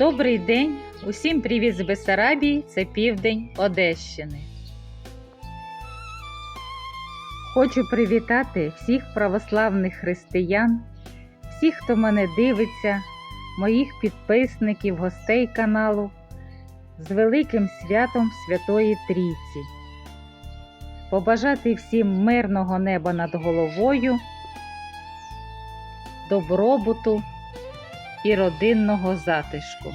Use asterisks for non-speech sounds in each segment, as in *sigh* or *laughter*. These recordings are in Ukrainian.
Добрий день! Усім привіт з Бесарабії, це південь Одещини. Хочу привітати всіх православних християн, всіх, хто мене дивиться, моїх підписників, гостей каналу з великим святом Святої Трійці. Побажати всім мирного неба над головою, добробуту і родинного затишку.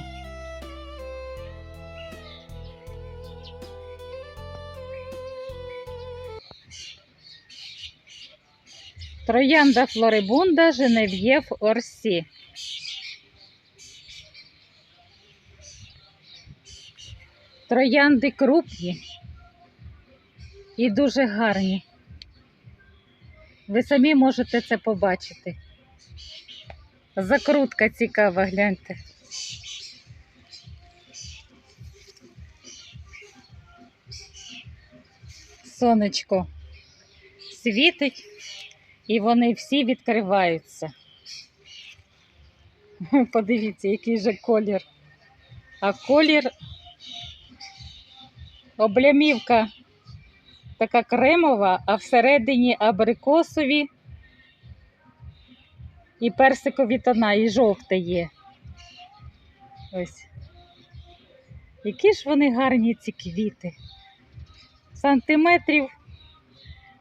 Троянда Флорибунда Женев'єв Орсі. Троянди крупні і дуже гарні. Ви самі можете це побачити. Закрутка цікава, гляньте. Сонечко світить, і вони всі відкриваються. *laughs* Подивіться, який же колір. А колір облямівка така кремова, а всередині абрикосові і персикові тона, і жовте є. Ось. Які ж вони гарні ці квіти. Сантиметрів.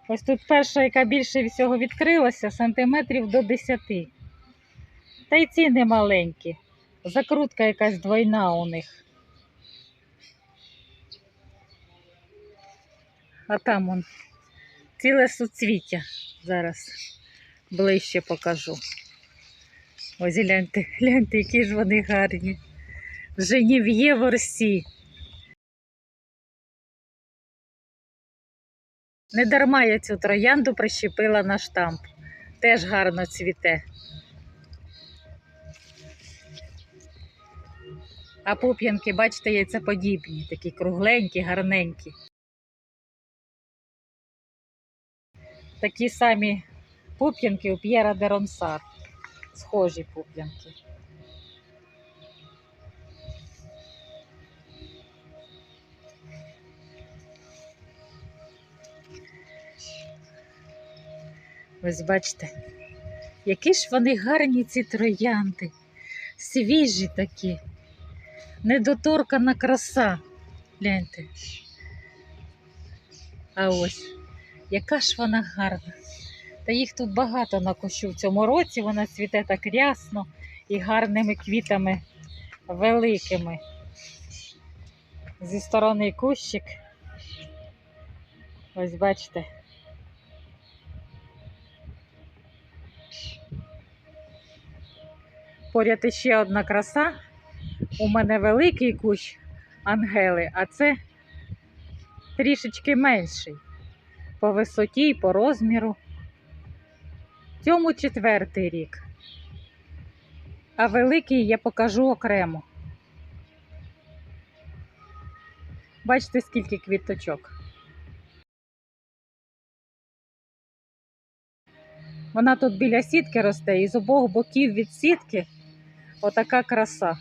Ось тут перша, яка більше всього відкрилася, сантиметрів до 10. Та й ці не маленькі. Закрутка якась двойна у них. А там он ціле суцвіття. Зараз ближче покажу. Ось гляньте, гляньте, які ж вони гарні. Женів'є ворсі. Не дарма я цю троянду прищепила на штамп. Теж гарно цвіте. А пуп'янки, бачите, яйцеподібні, такі кругленькі, гарненькі. Такі самі пуп'янки у П'єра де Ронсар. Схожі пуп'янки. Ось бачите, які ж вони гарні ці троянди, свіжі такі, недоторкана краса. Гляньте. А ось, яка ж вона гарна. Та їх тут багато на кущу в цьому році. Вона цвіте так рясно і гарними квітами великими. Зі сторони кущик. Ось бачите. Поряд іще одна краса. У мене великий кущ ангели, а це трішечки менший по висоті і по розміру. Цьому четвертий рік. А великий я покажу окремо. Бачите, скільки квіточок. Вона тут біля сітки росте, і з обох боків від сітки отака краса.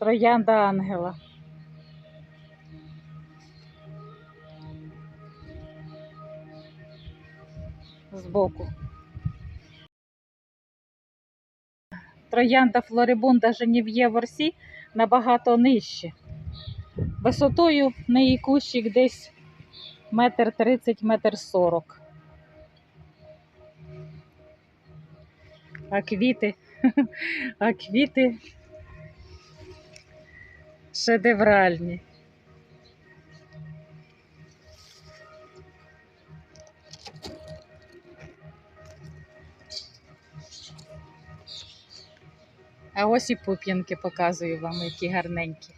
Троянда ангела. Збоку. Троянда Флорибунда Женів'є Ворсі набагато нижче. Висотою в неї кущик десь метр тридцять, метр сорок. А квіти, *laughs* а квіти шедевральні. А ось і пуп'янки показую вам, які гарненькі.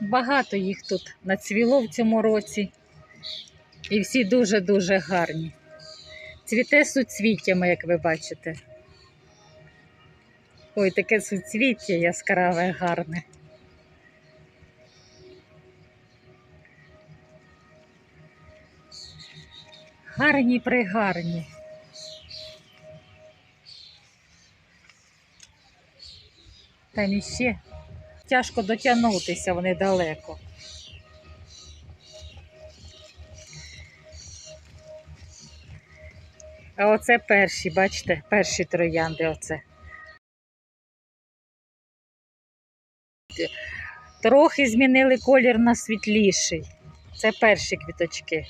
Багато їх тут нацвіло в цьому році. І всі дуже-дуже гарні. Цвіте суцвіттями, як ви бачите. Ой, таке суцвіття яскраве, гарне. Гарні пригарні. Там іще тяжко дотягнутися, вони далеко. А оце перші, бачите, перші троянди оце. Трохи змінили колір на світліший. Це перші квіточки.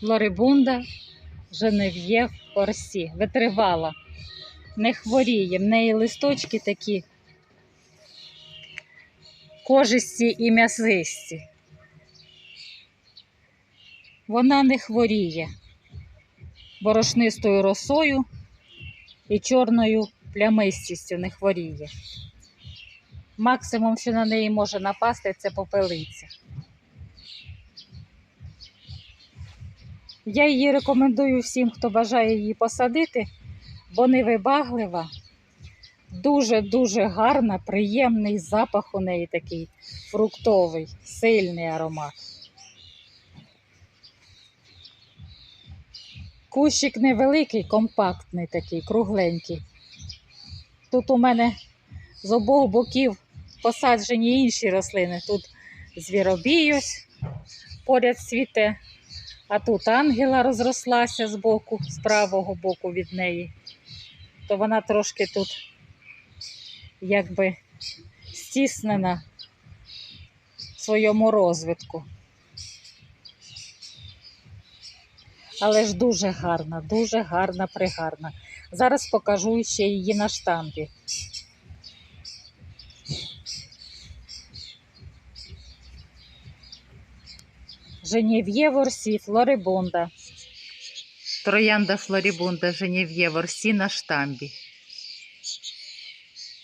Флорибунда, Женев'єв, Орсі. Витривала. Не хворіє. В неї листочки такі кожисті і м'ясисті. Вона не хворіє борошнистою росою і чорною плямистістю не хворіє. Максимум, що на неї може напасти, це попелиця. Я її рекомендую всім, хто бажає її посадити, бо невибаглива, дуже-дуже гарна, приємний запах у неї такий фруктовий, сильний аромат. Кущик невеликий, компактний такий, кругленький. Тут у мене з обох боків посаджені інші рослини. Тут звіробій поряд цвіте. А тут ангела розрослася з боку, з правого боку від неї. То вона трошки тут якби стіснена в своєму розвитку. Але ж дуже гарна, дуже гарна, пригарна. Зараз покажу ще її на штампі. Женєв'є Ворсі, Флорибунда. Троянда Флорибунда, Женєв'є Ворсі на штамбі.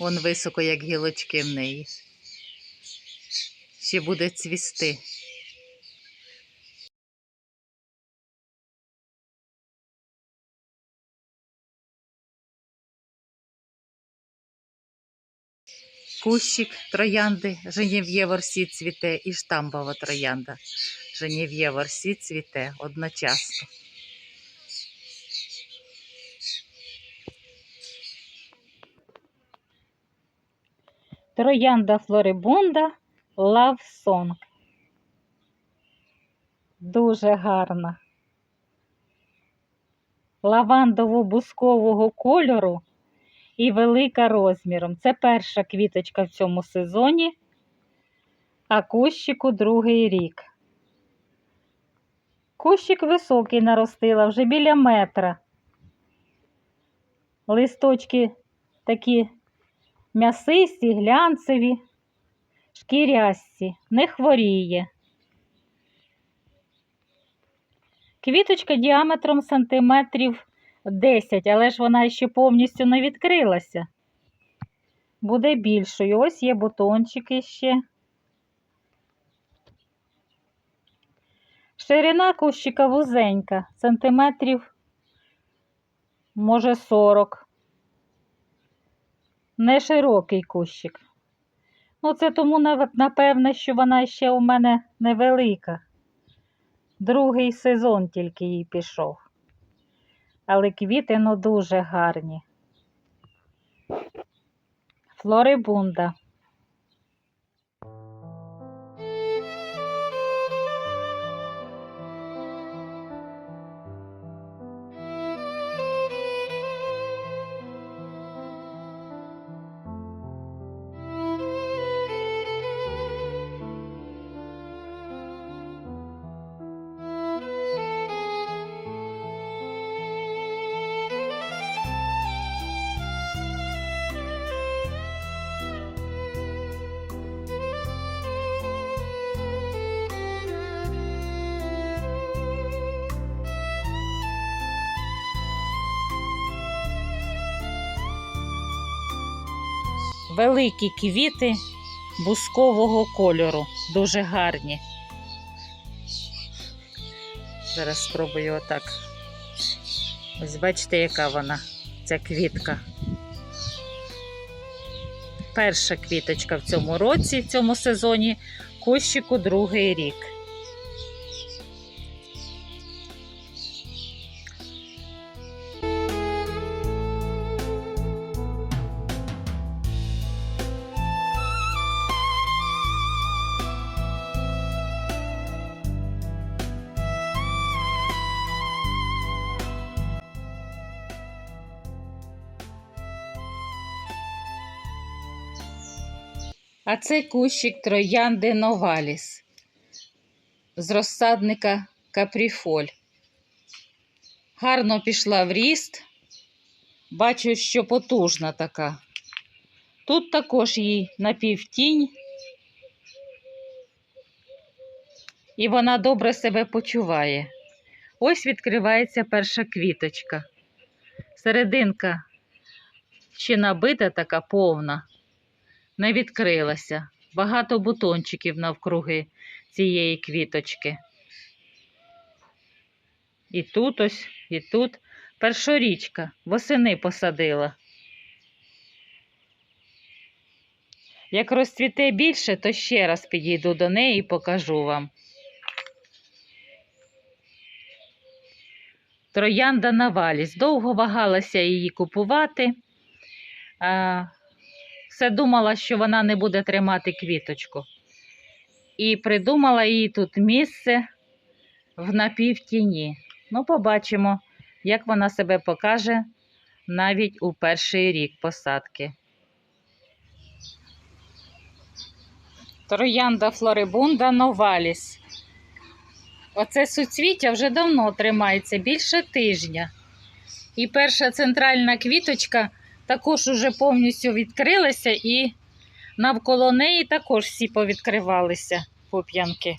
Вон високо, як гілочки в неї. Ще буде цвісти. Кущик троянди Женєв'є Ворсі цвіте і штамбова троянда. Женєв'є Ворсі цвіте одночасно. Троянда Флорибунда Love Song. Дуже гарна. Лавандово-бускового кольору і велика розміром. Це перша квіточка в цьому сезоні, а кущику другий рік. Кущик високий наростила, вже біля метра. Листочки такі м'ясисті, глянцеві, шкірясті, не хворіє. Квіточка діаметром сантиметрів 10, але ж вона ще повністю не відкрилася. Буде більшою. Ось є бутончики ще. Ширина кущика вузенька, сантиметрів, може 40. не широкий кущик. Ну, це тому, напевне, що вона ще у мене невелика. Другий сезон тільки їй пішов. Але квіти ну дуже гарні. Флорибунда. Великі квіти бускового кольору, дуже гарні. Зараз спробую отак. Ось бачите, яка вона, ця квітка. Перша квіточка в цьому році, в цьому сезоні, кущику другий рік. Це кущик троянди Новаліс з розсадника Капріфоль. Гарно пішла в ріст. Бачу, що потужна така. Тут також їй напівтінь. І вона добре себе почуває. Ось відкривається перша квіточка. Серединка ще набита така повна не відкрилася. Багато бутончиків навкруги цієї квіточки. І тут ось, і тут першорічка, восени посадила. Як розцвіте більше, то ще раз підійду до неї і покажу вам. Троянда Наваліс. Довго вагалася її купувати. Все думала, що вона не буде тримати квіточку. І придумала їй тут місце в напівтіні. Ну, побачимо, як вона себе покаже навіть у перший рік посадки. Троянда Флорибунда Новаліс. Оце суцвіття вже давно тримається, більше тижня. І перша центральна квіточка також уже повністю відкрилася і навколо неї також всі повідкривалися пуп'янки.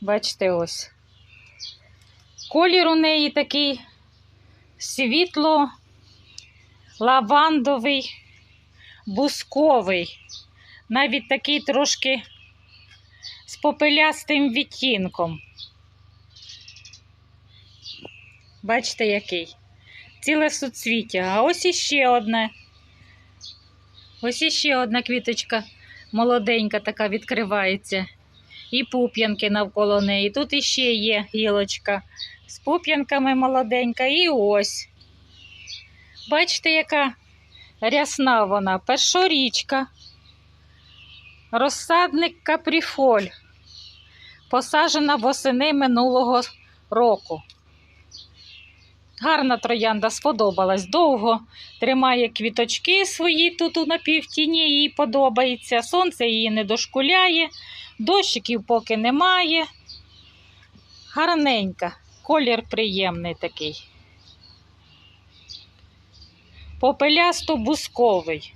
Бачите, ось. Колір у неї такий світло, лавандовий, бусковий, навіть такий трошки з попелястим відтінком. Бачите, який? Ціле суцвіття. А ось іще одне. Ось іще одна квіточка молоденька така відкривається. І пуп'янки навколо неї. Тут іще є гілочка з пуп'янками молоденька. І ось. Бачите, яка рясна вона, першорічка. Розсадник капріфоль. Посаджена восени минулого року. Гарна троянда сподобалась довго. Тримає квіточки свої тут у напівтіні, їй подобається. Сонце її не дошкуляє, дощиків поки немає. Гарненька, колір приємний такий. Попелясто-бусковий.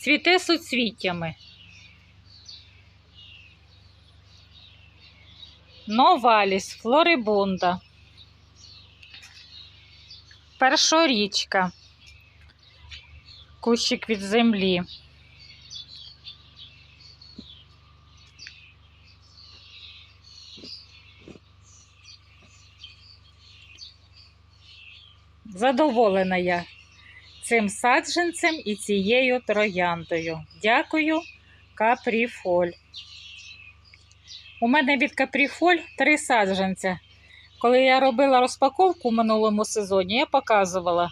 Цвіте суцвіттями. Новаліс, Флорибунда. Першорічка. Кущик від землі. Задоволена я цим саджанцем і цією трояндою. Дякую, капріфоль. У мене від капріфоль три саджанця. Коли я робила розпаковку в минулому сезоні, я показувала.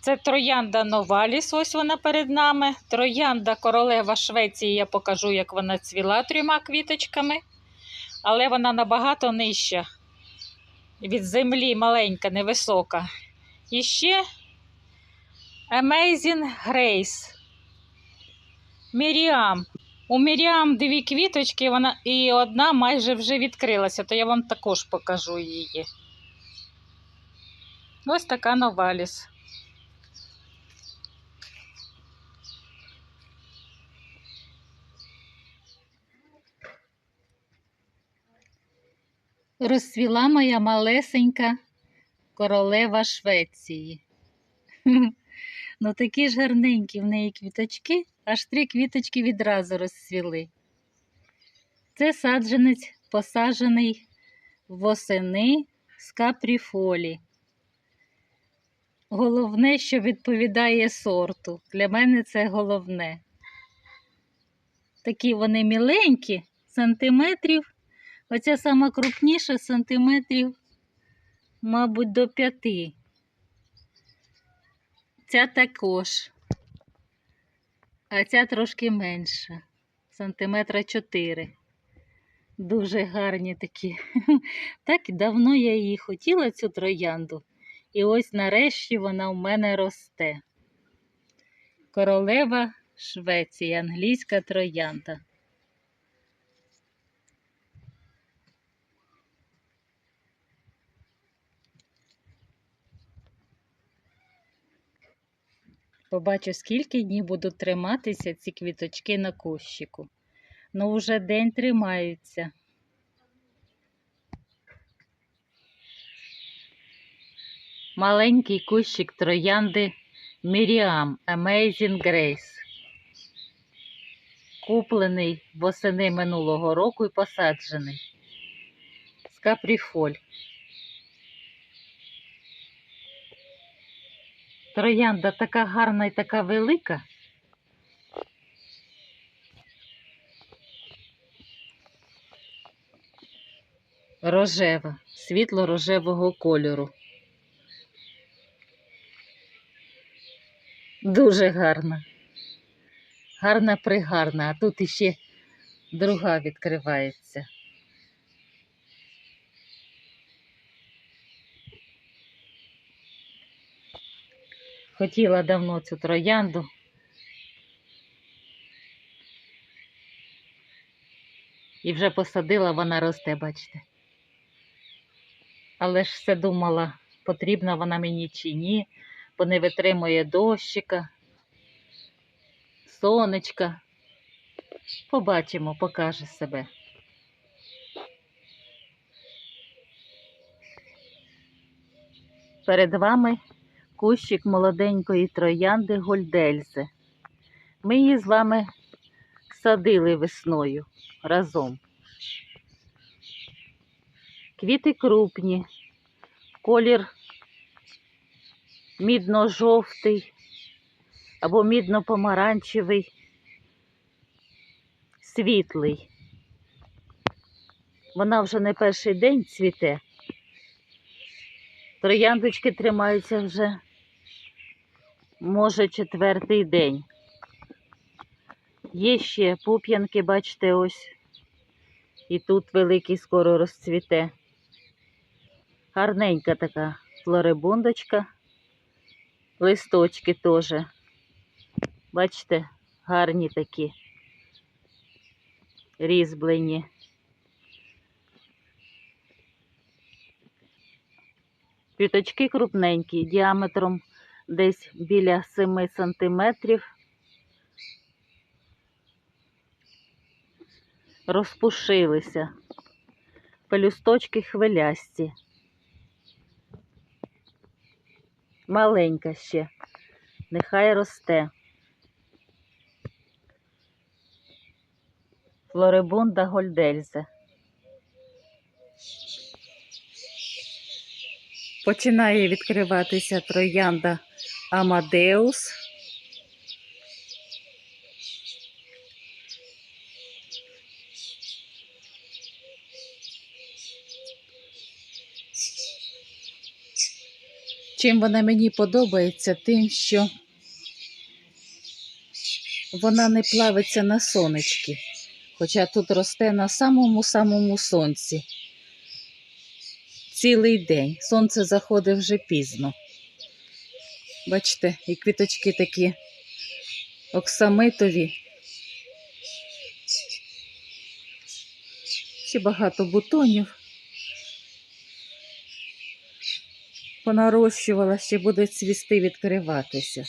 Це троянда Новаліс, ось вона перед нами. Троянда королева Швеції, я покажу, як вона цвіла трьома квіточками. Але вона набагато нижча. Від землі маленька, невисока. І ще Amazing Grace. Міріам. У Міріам дві квіточки, вона і одна майже вже відкрилася, то я вам також покажу її. Ось така новаліс. Розцвіла моя малесенька королева Швеції. *laughs* Ну такі ж гарненькі в неї квіточки, аж три квіточки відразу розцвіли. Це саджанець посаджений восени з капріфолі. Головне, що відповідає сорту. Для мене це головне. Такі вони міленькі, сантиметрів. Оця сама крупніша сантиметрів, мабуть, до п'яти. Ця також, а ця трошки менша, сантиметра 4. Дуже гарні такі. *laughs* Так давно я її хотіла, цю троянду. І ось нарешті вона в мене росте. Королева Швеції, англійська троянда. Побачу, скільки днів будуть триматися ці квіточки на кущику. Ну, вже день тримаються. Маленький кущик троянди Міріам Amazing Grace. Куплений восени минулого року і посаджений. З капріфоль. Троянда така гарна і така велика. Рожева, світло-рожевого кольору. Дуже гарна. Гарна пригарна, а тут іще друга відкривається. Хотіла давно цю троянду. І вже посадила, вона росте, бачите. Але ж все думала, потрібна вона мені чи ні, бо не витримує дощика, сонечка. Побачимо, покаже себе. Перед вами кущик молоденької троянди Гольдельзе. Ми її з вами садили весною разом. Квіти крупні, колір мідно-жовтий або мідно-помаранчевий, світлий. Вона вже не перший день цвіте. Трояндочки тримаються вже, може, четвертий день. Є ще пуп'янки, бачите, ось. І тут великий скоро розцвіте. Гарненька така флорибундочка. Листочки теж. Бачите, гарні такі. Різьблені. Квіточки крупненькі, діаметром десь біля 7 сантиметрів. Розпушилися. Пелюсточки хвилясті. Маленька ще. Нехай росте. Флорибунда Гольдельзе. Починає відкриватися троянда Амадеус. Чим вона мені подобається, тим, що вона не плавиться на сонечки, хоча тут росте на самому-самому сонці. Цілий день. Сонце заходить вже пізно. Бачите, і квіточки такі оксамитові. Ще багато бутонів. Понарощувала, ще буде цвісти відкриватися.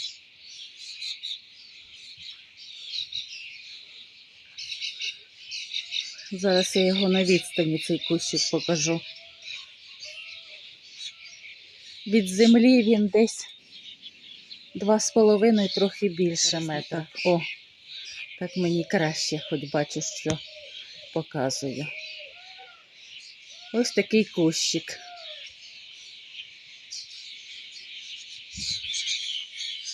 Зараз я його на відстані цей кущик покажу. Від землі він десь два з половиною, трохи більше метра. О, так мені краще, хоч бачу, що показую. Ось такий кущик.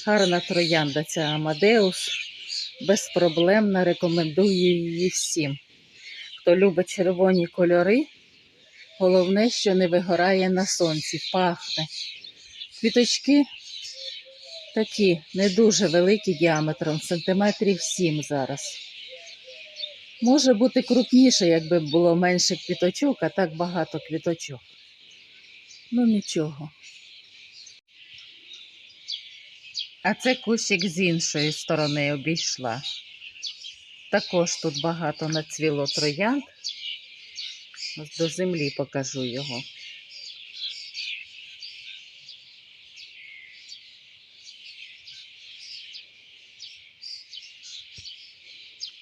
Гарна троянда ця Амадеус. Безпроблемна, рекомендую її всім. Хто любить червоні кольори, головне, що не вигорає на сонці, пахне. Квіточки такі не дуже великі діаметром, сантиметрів 7 зараз. Може бути крупніше, якби було менше квіточок, а так багато квіточок. Ну нічого. А це кущик з іншої сторони обійшла. Також тут багато нацвіло троянд. До землі покажу його.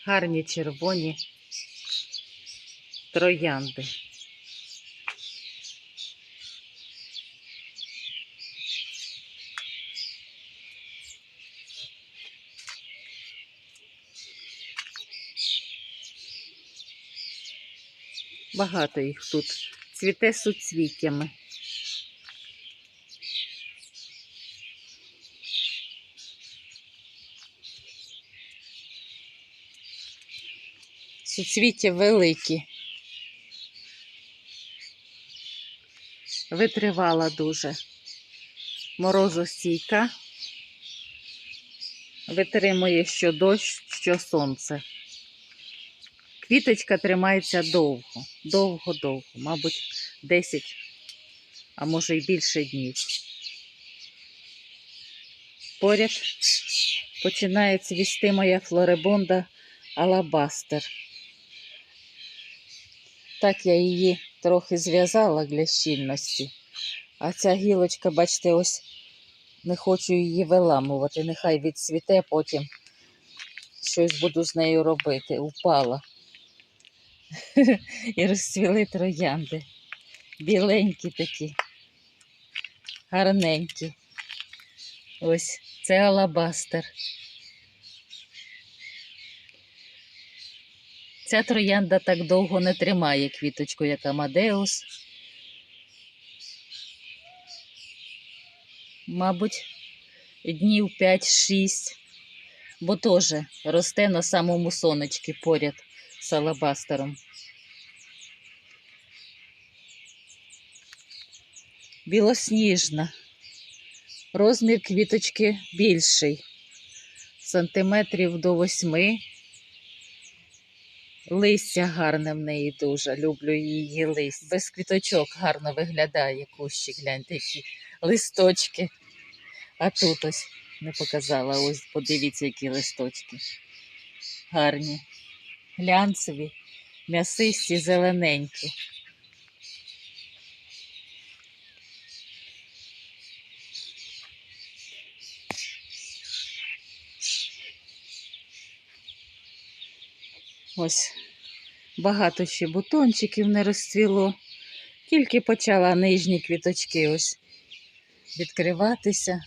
Гарні червоні троянди. Багато їх тут. Цвіте суцвіттями. Суцвіття великі. Витривала дуже. Морозостійка. Витримує що дощ, що сонце. Квіточка тримається довго, довго-довго, мабуть, 10, а може й більше днів. Поряд починає цвісти моя флорибонда Алабастер. Так я її трохи зв'язала для щільності, а ця гілочка, бачите, ось не хочу її виламувати. Нехай відцвіте, потім щось буду з нею робити. Упала *laughs* і розцвіли троянди. Біленькі такі, гарненькі. Ось це алабастер. Ця троянда так довго не тримає квіточку, як Амадеус. Мабуть, днів 5-6, бо теж росте на самому сонечки поряд з алабастером. Білосніжна. Розмір квіточки більший. Сантиметрів до восьми. Листя гарне в неї дуже. Люблю її лист. Без квіточок гарно виглядає кущі, гляньте, які листочки. А тут ось не показала. Ось подивіться, які листочки. Гарні глянцеві, м'ясисті, зелененькі. Ось багато ще бутончиків не розцвіло. Тільки почала нижні квіточки ось відкриватися.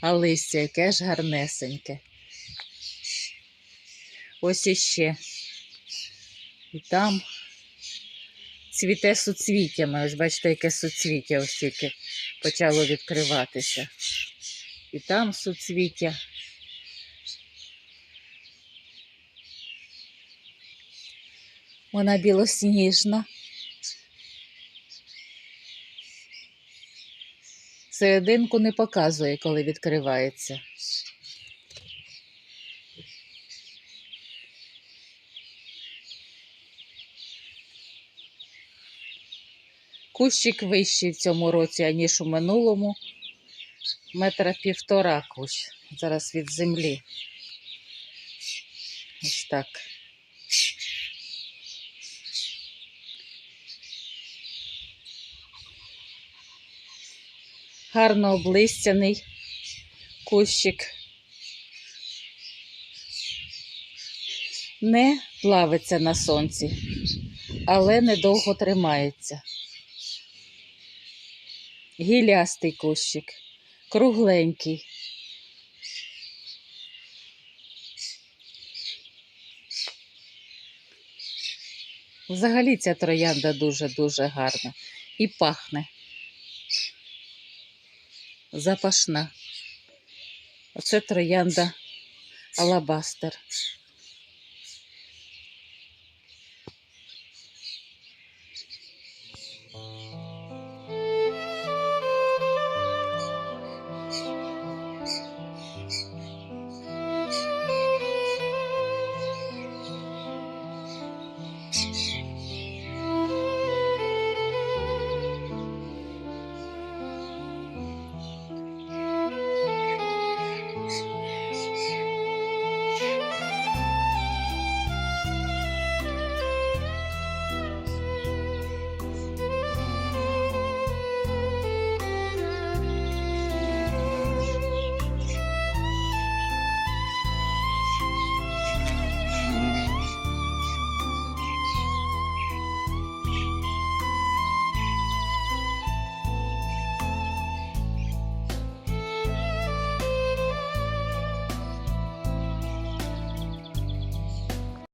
А листя яке ж гарнесеньке. Ось іще. І там цвіте суцвіттями. Ось бачите, яке суцвіття ось тільки почало відкриватися. І там суцвіття. Вона білосніжна. Серединку не показує, коли відкривається. Кущик вищий в цьому році, аніж у минулому. Метра півтора кущ. Зараз від землі. Ось так. Гарно облистяний кущик. Не плавиться на сонці, але недовго тримається. Гілястий кущик, кругленький. Взагалі ця троянда дуже-дуже гарна і пахне. Запашна. Оце троянда алабастер.